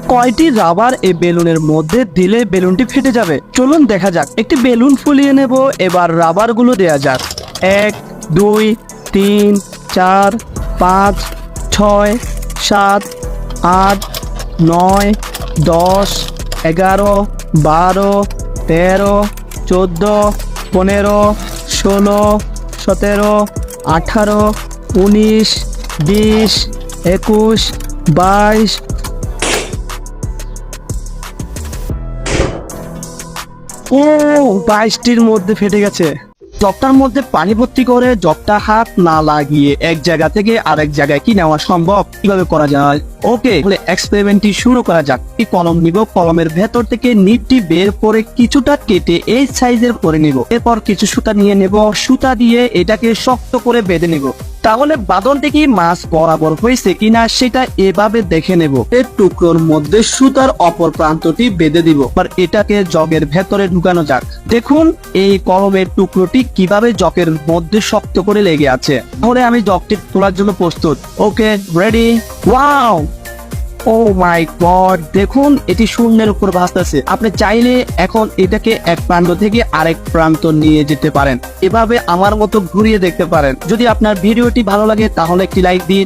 কয়টি রাবার এই বেলুনের মধ্যে দিলে বেলুনটি ফেটে যাবে? চলুন দেখা যাক। একটি বেলুন ফুলিয়ে নেব, এবার রাবারগুলো দেয়া যাক। এক, দুই, তিন, চার, পাঁচ, ছয়, সাত, আট, নয়, দশ, এগারো, বারো, তেরো, চোদ্দ, পনেরো, ষোলো, সতেরো, আঠারো, উনিশ, বিশ, একুশ, বাইশ ও, বাইশটির মধ্যে ফেটে গেছে। জগটার মধ্যে পানি ভর্তি করে জগটা হাত না লাগিয়ে এক জায়গা থেকে আরেক জায়গায় কি নেওয়া সম্ভব? কীভাবে করা যায়? ওকে, তাহলে এক্সপেরিমেন্টটি শুরু করা যাক। এই কলম নিব, কলমের ভেতর থেকে নিটটি বের করে কিছুটা কেটে এই সাইজের করে নিব। এরপর কিছু সুতা নিয়ে নেব, সুতা দিয়ে এটাকে শক্ত করে বেঁধে নেব। তাহলে বাদনটি কি মাছ বরাবর হয়েছে কিনা সেটা এভাবে দেখে নেব। এর টুকরোর মধ্যে সুতার অপর প্রান্তটি বেঁধে দিব। আর এটাকে জগের ভেতরে ঢুকানো যাক। দেখুন, এই কলমের টুকরোটি কীভাবে জগের মধ্যে শক্ত করে লেগে আছে। তাহলে আমি জগটি তোলার জন্য প্রস্তুত। Okay, ready? Wow! Oh my God দেখুন, এটি শূন্যের উপর ভাসতেছে। আপনি চাইলে এখন এটাকে এক প্রান্ত থেকে আরেক প্রান্ত নিয়ে যেতে পারেন। এভাবে আমার মতো ঘুরিয়ে দেখতে পারেন। যদি আপনার ভিডিওটি ভালো লাগে, তাহলে একটি লাইক দিন।